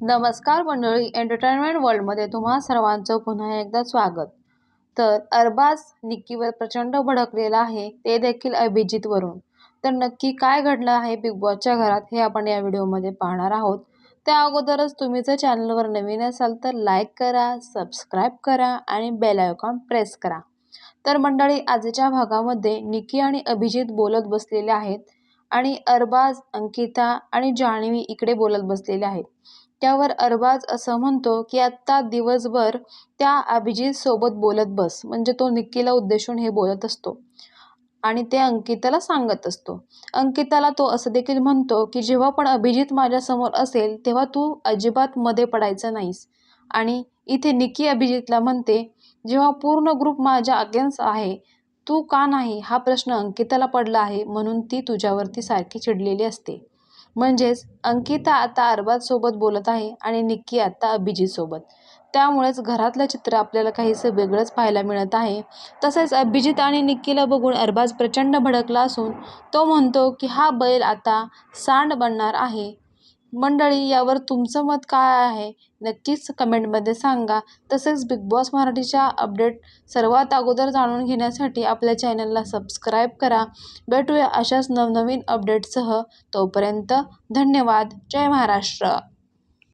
नमस्कार मंडळी एंटरटेनमेंट वर्ल्डमध्ये तुम्हा सर्वांचं पुन्हा एकदा स्वागत. तर अरबाज निक्कीवर प्रचंड भडकलेला आहे ते देखील अभिजितवरून तर नक्की काय घडलं आहे बिग बॉसच्या घरात हे आपण या व्हिडिओमध्ये पाहणार आहोत. त्या अगोदरच तुम्ही जर चॅनलवर नवीन असाल तर लाईक करा सबस्क्राईब करा आणि बेल आयकॉन प्रेस करा. तर मंडळी आजच्या भागामध्ये निकी आणि अभिजित बोलत बसलेले आहेत आणि अरबाज अंकिता आणि जाणवी इकडे बोलत बसलेले आहेत. त्यावर अरबाज असं म्हणतो की आत्ता दिवसभर त्या अभिजित सोबत बोलत बस. म्हणजे तो निक्कीला उद्देशून हे बोलत असतो. आणि ते अंकिताला सांगत असतो. अंकिताला तो असं देखील म्हणतो की जेव्हा पण अभिजित माझ्यासमोर असेल तेव्हा तू अजिबात मध्ये पडायचं नाहीस. आणि इथे निकी अभिजितला म्हणते जेव्हा पूर्ण ग्रुप माझ्या अगेन्स्ट आहे तू का नाही हा प्रश्न अंकिताला पडला आहे? म्हणून ती तुझ्यावरती सारखी चिडलेली असते. म्हणजेच अंकिता आता अरबाजसोबत बोलत आहे आणि निक्की आता अभिजितसोबत त्यामुळेच घरातलं चित्र आपल्याला काहीसं वेगळंच पाहायला मिळत आहे. तसेच अभिजित आणि निक्कीला बघून अरबाज प्रचंड भडकला असून तो म्हणतो की हा बैल आता सांड बनणार आहे. मंडळी यावर तुमचं मत काय आहे? नक्कीच कमेंटमध्ये सांगा. तसेच बिग बॉस मराठीच्या अपडेट सर्वात अगोदर जाणून घेण्यासाठी आपल्या चॅनलला सबस्क्राईब करा. भेटूया अशाच नवनवीन अपडेटसह. तोपर्यंत धन्यवाद. जय महाराष्ट्र.